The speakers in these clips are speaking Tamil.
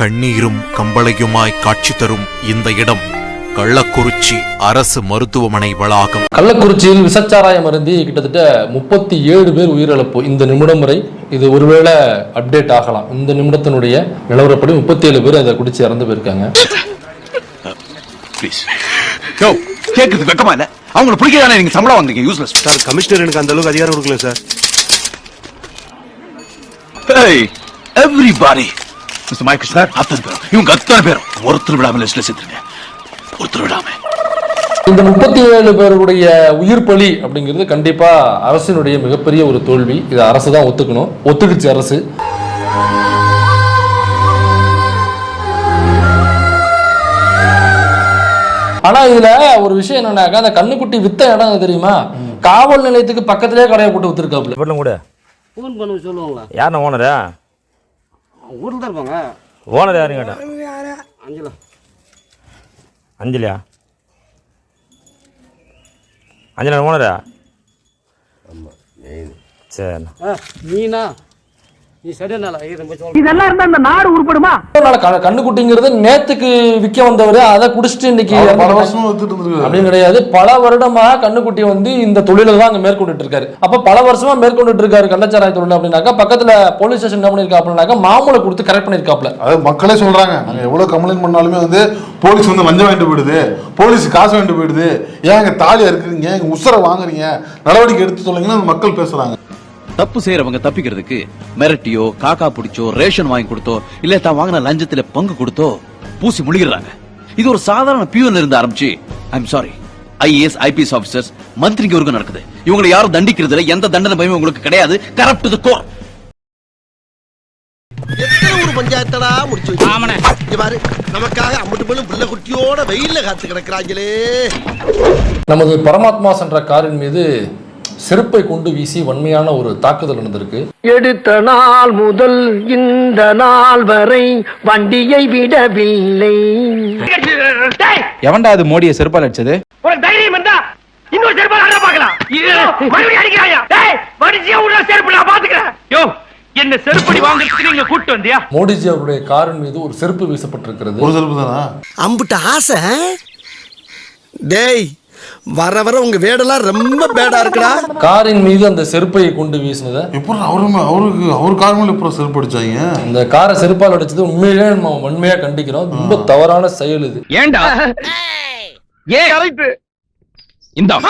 கண்ணீரும் கம்பளையுமாய் காட்சி தரும் இந்த இடம் கள்ளக்குறிச்சி அரசு மருத்துவமனை வளாகம். கள்ளக்குறிச்சியில் விசச்சாராயம் அருந்தி கிட்டத்தட்ட முப்பத்தி ஏழு பேர் உயிரிழப்பு இந்த நிமிடம் வரை இது ஒருவேளை அப்டேட் ஆகலாம். இந்த நிமிடத்தினுடைய நிலவரப்படி முப்பத்தி ஏழு பேர் அதை குடிச்சு இறந்து போயிருக்காங்க. கேக்குறது வெக்கமா இல்ல? அவங்கள பிடிக்கதானே நீங்க சம்பளம் வாங்குறீங்க யூஸ்லெஸ் சார் கமிஷனர் எனக்கு அந்த அளவுக்கு அதிகாரம் கொடுக்கல சார் ஏய் எவ்ரிபாடி மிஸ்டர் சார் அத்தனை பேரும் இவங்க அத்தனை பேரும். ஒருத்தர் விடாம லிஸ்ட்ல சேர்த்துருங்க ஒருத்தர் விடாம. இந்த முப்பத்தி ஏழு பேருடைய உயிர் பலி அப்படிங்கிறது கண்டிப்பா அரசினுடைய மிகப்பெரிய ஒரு தோல்வி. இதை அரசு தான் ஒத்துக்கணும். ஒத்துக்குச்சு அரசு. ஆனா இதுல ஒரு விஷயம் என்னன்னாக்கா அந்த கண்ணுக்குட்டி வித்த இடம் தெரியுமா? காவல் நிலையத்துக்கு பக்கத்திலே கடையை போட்டு வித்துருக்காப்புல. வீட்டில் கூட? ஃபோன் பண்ண சொல்லுவாங்களா? யாருண்ணா ஓனரா ஊரில் தான் இருப்பாங்க ஓனர் யாருன்னு கேட்டேன் அஞ்சலா. அஞ்சலியா? அஞ்சலா ஓனரா? சரிண்ணா ஆ நீனா நீ சரியானால ரொம்ப சொல்ல அதனால க- கண்ணுக்குட்டிங்கிறது நேத்துக்கு விற்க வந்தவர் அதை குடிச்சிட்டு இன்னைக்கு பல வருஷமா அப்படின்னு கிடையாது. பல வருடமா கண்ணுக்குட்டி வந்து இந்த தொழிலை தான் அங்க மேற்கொண்டுட்டு இருக்காரு அப்ப பல வருஷமா மேற்கொண்டுட்டு இருக்காரு கள்ளச்சாராய தொழில் அப்படின்னாக்கா பக்கத்துல போலீஸ் ஸ்டேஷன் என்ன பண்ணிருக்கா அப்படின்னாக்கா மாமூலை கொடுத்து கரெக்ட் பண்ணிருக்காப்ல அதாவது மக்களே சொல்றாங்க. நாங்க எவ்வளவு கம்ப்ளைண்ட் பண்ணாலுமே வந்து போலீஸ் வந்து லஞ்சம் வாங்கிட்டு போயிடுது. போலீஸ் காசு வாங்கிட்டு போயிடுது. ஏன் தாலியா இருக்கிறீங்க? உசுரை வாங்குறீங்க. நடவடிக்கை எடுத்து சொல்லுங்கன்னு மக்கள் பேசுறாங்க. தப்பு செய்யறவங்க தப்பிக்கிறதுக்கு மிரட்டியோ காக்கா பிடிச்சோ ரேஷன் வாங்கி கொடுத்தோ இல்ல தான் வாங்கின லஞ்சத்துல பங்கு கொடுத்தோ பூசி முழுகிறாங்க இது ஒரு சாதாரண பியூன் இருந்து ஆரம்பிச்சு I'm sorry IAS IPS officers மந்திரிக்கு வரைக்கும் நடக்குது. இவங்களை யாரும் தண்டிக்கிறது இல்ல எந்த தண்டனை பயமும் உங்களுக்கு கிடையாது. கரப்ட் டு கோர் எத்தனை ஊர் பஞ்சாயத்தடா முடிச்சு இங்க பாரு நமக்காக அம்பட்டு போலும் பிள்ளை குட்டியோட வெயில்ல காத்து கிடக்குறாங்களே. நமது பரமாத்மா சென்ற காரின் மீது செருப்பை கொண்டு வீசி வன்மையான ஒரு தாக்குதல் நடந்திருக்கு. எடுத்த நாள் முதல் இந்த நாள் வரை வண்டியை விடவில்லை. எவன்டா அது மோடியை செருப்பால் அடிச்சது? உனக்கு தைரியம் இருந்தா இன்னொரு செருப்பால் அட பார்க்கலாம். மறுபடியும் அடிக்கிறாயா? டேய் மனுஷியா உள்ள செருப்பு நான் பாத்துக்கிறேன் யோ என்ன செருப்படி வாங்குறதுக்கு நீங்க கூட்டு வந்தியா? மோடிஜி அவருடைய காரின் மீது ஒரு செருப்பு வீசப்பட்டிருக்கிறது. ஒரு சிறப்பு தானா? அம்புட்ட ஆசை டேய் வர வர உங்க வேடெல்லாம் ரொம்ப பேடா இருக்குடா. காரின் மீது அந்த செருப்பை கொண்டு வீசினதை. எப்படி அவருமே அவருக்கு அவர் கார் மேல எப்படி செருப்பு அடிச்சாங்க? இந்த காரை செருப்பால் அடிச்சது உண்மையிலே நம்ம வன்மையா கண்டிக்கிறோம். ரொம்ப தவறான செயல் இது. ஏன்டா ஏன் கரெக்ட் இந்த.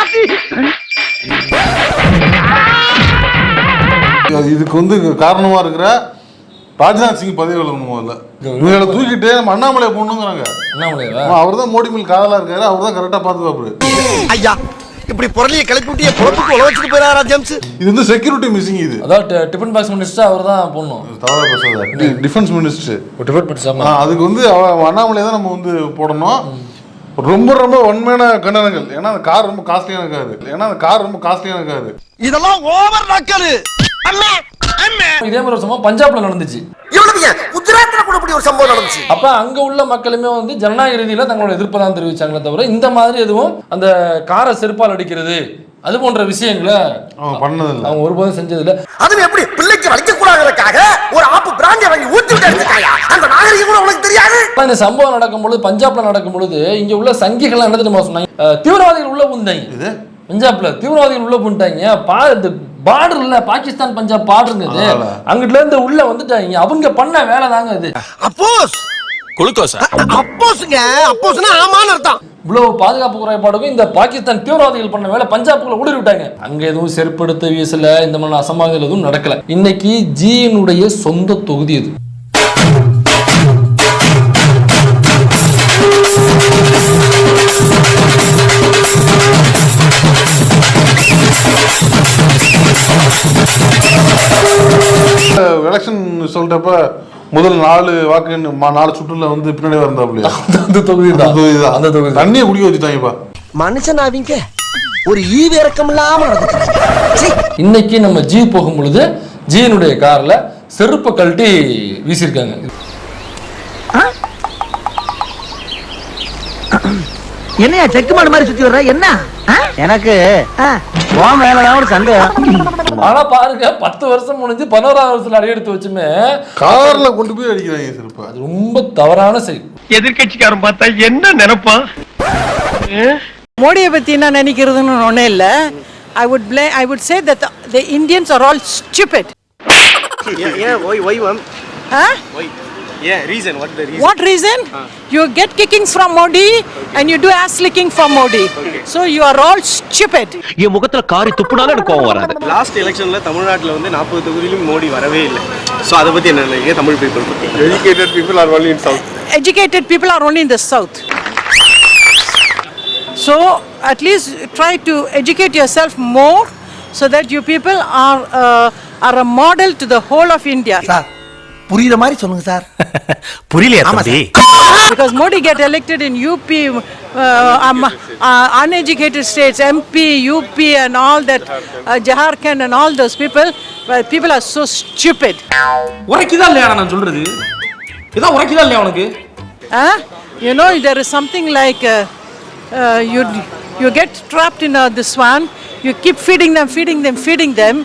இதுக்கு வந்து காரணமா இருக்கிற ராஜ்நாத் சிங் பதவி விலகணும் முதல்ல. இவங்களை தூக்கிட்டு நம்ம அண்ணாமலையை போடணுங்கிறாங்க. அண்ணாமலையா? அவர் தான் மோடி மேல் காதலா இருக்காரு அவர் தான் கரெக்டா பாதுகாப்பு ஐயா இப்படி பொருளைய கிளப்பி விட்டிய பொழப்புக்கு உழ வச்சுட்டு போயிடாரா ஜேம்ஸ். இது வந்து செக்யூரிட்டி மிஸ்ஸிங் இது. அதாவது டிஃபன் பாக்ஸ் மினிஸ்டர் அவர் தான் போடணும். தவறா பேசாத. டிஃபென்ஸ் மினிஸ்டர் டிஃபன் மினிஸ்டர் அதுக்கு வந்து அவ- அண்ணாமலை தான் நம்ம வந்து போடணும். ரொம்ப ரொம்ப வன்மையான கண்டனங்கள். ஏன்னா அந்த கார் ரொம்ப காஸ்ட்லியான காரு. ஏன்னா அந்த கார் ரொம்ப காஸ்ட்லியான காரு. இதெல்லாம் ஓவர் நக்கலு இதே மாதிரி ஒரு சம்பவம் பஞ்சாப்ல நடந்துச்சு. குஜராத்ல கூட இப்படி ஒரு சம்பவம் நடந்துச்சு. அப்ப அங்க உள்ள மக்களுமே வந்து ஜனநாயக ரீதியில தங்களோட எதிர்ப்பை தான் தெரிவிச்சாங்களே தவிர இந்த மாதிரி எதுவும் அந்த காரை செருப்பால் அடிக்கிறது அது போன்ற விஷயங்களை அவன் பண்ணதில்லை. அவங்க ஒருபோதும் செஞ்சதில்ல. அதுவும் எப்படி? பிள்ளைக்கு வலிக்க கூடாதுக்காக ஒரு ஆப்பு பிராண்டிய வாங்கி எடுத்துட்டாயா? அந்த நாகரிகம் கூட உனக்கு தெரியாது? இந்த சம்பவம் நடக்கும் பொழுது பஞ்சாப்ல நடக்கும் பொழுது இங்க உள்ள சங்கிகள் என்ன தெரியுமா சொன்னாங்க? தீவிரவாதிகள் உள்ள புந்தாங்க இது? பஞ்சாப்ல தீவிரவாதிகள் உள்ள புண்டாங்க பா இந்த பார்டர் இல்ல பாகிஸ்தான் பஞ்சாப் பார்டருங்க இது. ஆளா. அங்கிட்டுல இருந்து உள்ள வந்துட்டாங்க. அவங்க பண்ண வேலை தாங்க இது. அப்போஸ். குளுக்கோஸா? அப்போஸ்ங்க. அப்போஸ்னா ஆமான்னு அர்த்தம். இவ்வளவு பாதுகாப்பு குறைபாடுக்கும் இந்த பாகிஸ்தான் தீவிரவாதிகள் பண்ண வேலை பஞ்சாப்குள்ள ஊடுருவி விட்டாங்க அங்க எதுவும் செருப்படுத்த வீசல இந்த மாதிரி அசம்பாவிதம் எதுவும் நடக்கல. இன்னைக்கு ஜியினுடைய சொந்த தொகுதி இது. எலெக்ஷன் சொல்றப்ப முதல் நாலு வாக்கு நாலு சுற்றுல வந்து பின்னாடி வந்தாப்லையா அந்த தொகுதி அந்த தொகுதி தான் அந்த தொகுதி தான். தண்ணியை குடிக்க வச்சுட்டாங்கப்பா. மனுஷன் அவங்க ஒரு ஈவு இறக்கம் இல்லாம இன்னைக்கு நம்ம ஜி போகும் பொழுது ஜியினுடைய கார்ல செருப்பை கழட்டி வீசியிருக்காங்க. என்னையா செக்கு மாடு மாதிரி சுத்தி வர்ற? என்ன? எனக்கு உன் மேலதான் ஒரு சந்தேகம். ஆனா பாருங்க பத்து வருஷம் முடிஞ்சு பதினோராவது வருஷத்துல அடி எடுத்து வச்சுமே கார்ல கொண்டு போய் அடிக்கிறாங்க செருப்பா அது ரொம்ப தவறான செயல் எதிர்கட்சிக்காரன் பார்த்தா என்ன நினைப்பான் மோடியை பத்தி என்ன நினைக்கிறதுன்னு ஒண்ணே இல்ல. I would play I would say that the Indians are all stupid What reason? You get kickings from Modi and you do ass licking for Modi. So you are all stupid. என் முகத்துல காரி துப்புனாலும் எனக்கு கோவம் வராது லாஸ்ட் எலெக்ஷன்ல தமிழ்நாட்டுல வந்து நாற்பது தொகுதியிலும் மோடி வரவே இல்லை ஸோ அதை பத்தி என்ன நினைக்கிறீங்க தமிழ் பீப்புள் பத்தி educated people are only in south Educated people are only in the south. So at least try to educate yourself more so that you people are uh, are a model to the whole of India. Sir புரியுற மாதிரி சொல்லுங்க சார் புரியலையா தம்பி Because Modi get elected in UP, uh, um, uh, uneducated states, MP, UP, and all that, uh, Jharkhand, and all those people. Well, people are so stupid. உரைக்குதா இல்லையா நான் சொல்றது இதான் உரைக்குதா இல்லையா உனக்கு Huh? You know, there is something like uh, uh, you you get trapped in uh, this one. You keep feeding them, feeding them, feeding them,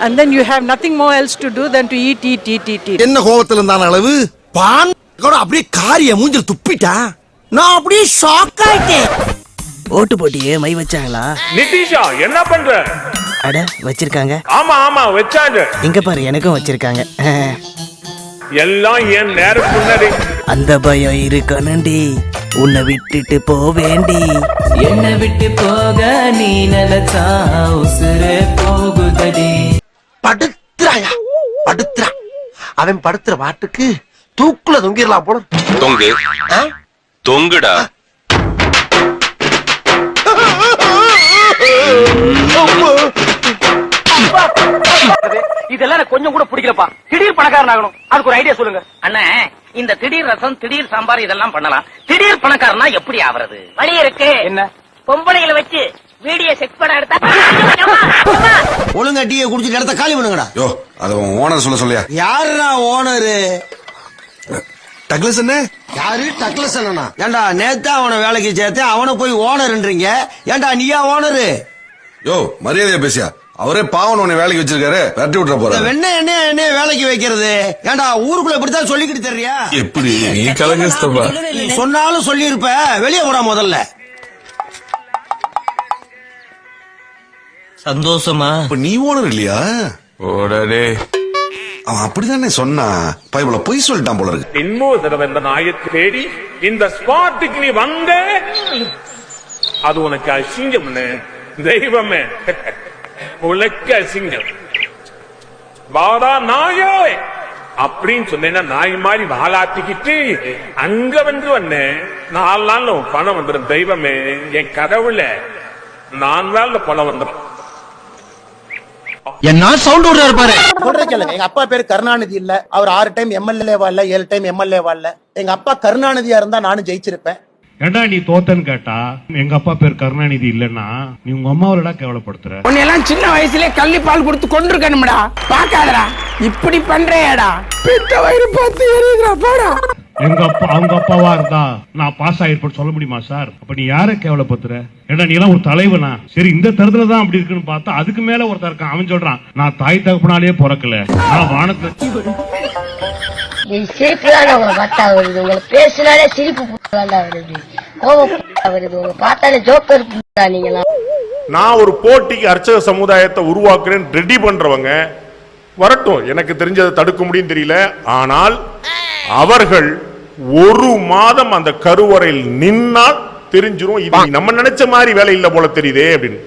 and then you have nothing more else to do than to eat, eat, eat, eat, eat. என்ன கோபத்துல இருந்தான அளவு? பான் கூட அப்படியே காரிய மூஞ்சில் துப்பிட்டா? நான் அப்படியே ஷாக் ஆயிட்டேன். ஓட்டு போட்டியே மை வச்சாங்களா? நிதிஷா என்ன பண்ற? அட வச்சிருக்காங்க. ஆமா ஆமா வச்சாங்க. இங்க பாரு எனக்கும் வச்சிருக்காங்க. எல்லாம் என் நேர முன்னாடி. அந்த பயம் இருக்கணும்டி. உன்னை விட்டுட்டு போவேண்டி. என்ன விட்டு போக நீ நினைச்சா உசுரே போகுதடி. படுத்துறாயா? படுத்துறா. அவன் படுத்துற பாட்டுக்கு தூக்குல தொங்கிடலாம் போல தொங்கு. தொங்குடா. இதெல்லாம் எனக்கு கொஞ்சம் கூட பிடிக்கலப்பா. திடீர் பணக்காரன் ஆகணும் அதுக்கு ஒரு ஐடியா சொல்லுங்க. அண்ணே இந்த திடீர் ரசம் திடீர் சாம்பார் இதெல்லாம் பண்ணலாம். திடீர் பணக்காரனா எப்படி ஆவறது? வழி இருக்கு. என்ன? பொம்பளைகளை வச்சு வீடியோ செக் பண்ண எடுத்தா ஒழுங்கா டீயை குடிச்சிட்டு இடத்த காலி பண்ணுங்கடா. யோ அது உன் ஓனர் சொல்ல சொல்லியா? யாருடா ஓனரு டக்ளஸ் என்ன? யாரு? டக்ளஸ் அண்ணனா? ஏண்டா நேத்தா அவனை வேலைக்கு சேர்த்தேன் அவனை போய் ஓனர்ன்றீங்க ஏண்டா நீயா ஓனரு யோ மரியாதையா பேசியா? அவரே பாவன் உன்னை வேலைக்கு வச்சிருக்காரு விரட்டி விட்டுற போறாரு. வெண்ண என்ன என்ன வேலைக்கு வைக்கிறது? ஏண்டா ஊருக்குள்ள இப்படித்தான் சொல்லிக்கிட்டு தெரியா? எப்படி? நீ கலகஸ்தப்பா நீ சொன்னாலும் சொல்லியிருப்ப வெளியே போடா முதல்ல. சந்தோஷமா? இப்ப நீ ஓனர் இல்லையா? ஓடடே அவன் அப்படிதானே சொன்னான் பைபிள பொய் சொல்லிட்டான் போல இருக்கு. இன்னொரு தடவை இந்த நாயை தேடி இந்த ஸ்பாட்டுக்கு நீ வந்த அது உனக்கு அசிங்கம்னு. தெய்வமே. உனக்கு அசிங்கம். வாடா நாயோ. அப்படின்னு சொன்னேன்னா நாய் மாதிரி வாலாட்டிக்கிட்டு அங்க வந்து வந்தேன். நாலு நாள்ல பணம் வந்துடும் தெய்வமே என் கடவுள நாலு நாள்ல பணம் வந்துடும் என்ன சவுண்ட் விடுறாரு பாரு சொல்றேன் கேளுங்க. எங்க அப்பா பேரு கருணாநிதி இல்ல. அவர் ஆறு டைம் எம்எல்ஏவா இல்ல ஏழு டைம் எம்எல்ஏவா இல்ல. எங்க அப்பா கருணாநிதியா இருந்தா நானும் ஜெயிச்சிருப்பேன். ஏண்டா நீ தோத்தன்னு கேட்டா எங்க அப்பா பேர் கருணாநிதி இல்லன்னா நீ உங்க அம்மாவிலடா கேவலப்படுத்துற. உன்னையெல்லாம் சின்ன வயசுலயே கள்ளி பால் கொடுத்து கொண்டிருக்கணும்டா பாக்காதடா இப்படி பண்றேடா பித்த வயிறு பார்த்து எரியுதுடா. போடா. எங்க அப்பா அவங்க அப்பாவா இருந்தா நான் பாஸ் ஆயிருப்பேன்னு சொல்ல முடியுமா சார் அப்ப நீ யாரை கேவலப்படுத்துற? ஏண்டா நீ எல்லாம் ஒரு தலைவனா? சரி இந்த தரத்துல தான் அப்படி இருக்குன்னு பார்த்தா அதுக்கு மேல ஒருத்தர் இருக்கான். அவன் சொல்றான் நான் தாய் தகப்பனாலே பிறக்கல. நான் வானத்துல உங்களை பார்த்தா வருது. உங்களை பேசினாலே சிரிப்பு தான் வருது. கோபம் வருது. உங்களை பார்த்தாலே ஜோக்கர் நீங்களா நான் ஒரு போட்டிக்கு அர்ச்சக சமுதாயத்தை உருவாக்குறேன் ரெடி பண்றவங்க வரட்டும். எனக்கு தெரிஞ்சதை தடுக்க முடியும் தெரியல. ஆனால் அவர்கள் ஒரு மாதம் அந்த கருவறையில் நின்னால் தெரிஞ்சிரும் இது நம்ம நினைச்ச மாதிரி வேலை இல்ல போல தெரியுதே அப்படின்னு.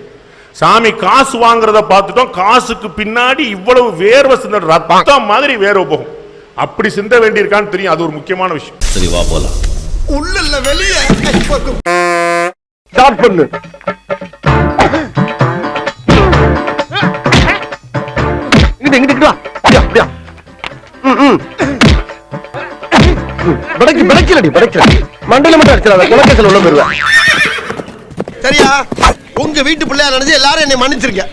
சாமி காசு வாங்குறத பார்த்துட்டோம் காசுக்கு பின்னாடி இவ்வளவு வேர்வை சிந்த ரத்தம் மாதிரி வேர்வை போகும். அப்படி சிந்த வேண்டியிருக்கான்னு தெரியும் அது ஒரு முக்கியமான விஷயம். சரி வா போலாம். உள்ள வெளியே. ஸ்டார்ட் பண்ணு. படைக்கு படைக்கலடி மண்டையில மட்டும் அடிச்சிடாத குலக்கேசல் உள்ள போயிருவேன். சரியா? உங்க வீட்டு பிள்ளையா நினைச்சு எல்லாரும் என்னை மன்னிச்சிருக்கேன்